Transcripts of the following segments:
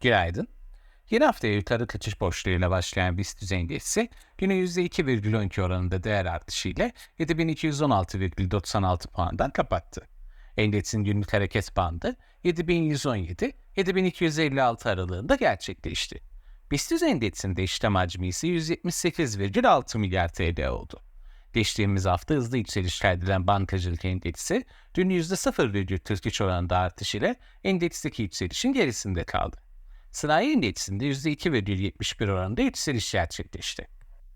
Günaydın. Yeni haftaya yukarı kaçış boşluğuyla başlayan BIST düzey endeksi güne %2,12 oranında değer artışıyla 7216,96 puandan kapattı. Endeksin günlük hareket bandı 7117-7256 aralığında gerçekleşti. BIST endeksinde işlem hacmi ise 178,6 milyar TL oldu. Geçtiğimiz hafta hızlı yükseliş kaydedilen bankacılık endeksi dün %0,43 oranında artış ile endeksteki yükselişin gerisinde kaldı. Sanayi endeksinde %2,71 oranında yükseliş gerçekleşti.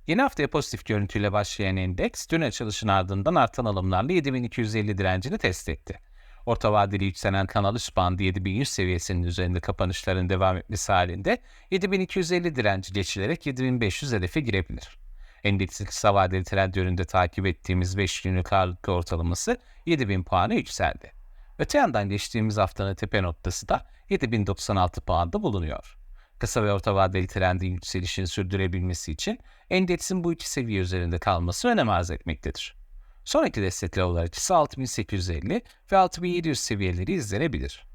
Yeni haftaya pozitif görüntüyle başlayan endeks dün açılışın ardından artan alımlarla 7250 direncini test etti. Orta vadeli yükselen kanal üst bandı 7100 seviyesinin üzerinde kapanışların devam etmesi halinde 7250 direnci geçilerek 7500 hedefe girebilir. Endeksin kısa vadeli trend yönünde takip ettiğimiz 5 günlük ağırlık ortalaması 7000 puana yükseldi. Öte yandan geçtiğimiz haftanın tepe noktası da 7096 puanda bulunuyor. Kısa ve orta vadeli trendin yükselişini sürdürebilmesi için endeksin bu iki seviye üzerinde kalması önem arz etmektedir. Sonraki destek level'lar ise 6850 ve 6700 seviyeleri izlenebilir.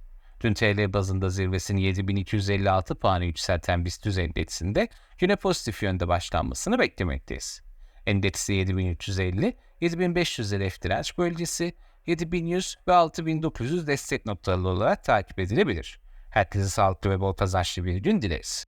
Dün TL bazında zirvesini 7256 puanı yükselten BIST endeksinde güne pozitif yönde başlanmasını beklemekteyiz. Endeksi 7350, 7500 hedef direnç bölgesi, 7100 ve 6900 destek noktaları olarak takip edilebilir. Herkese sağlıklı ve bol kazançlı bir gün dileriz.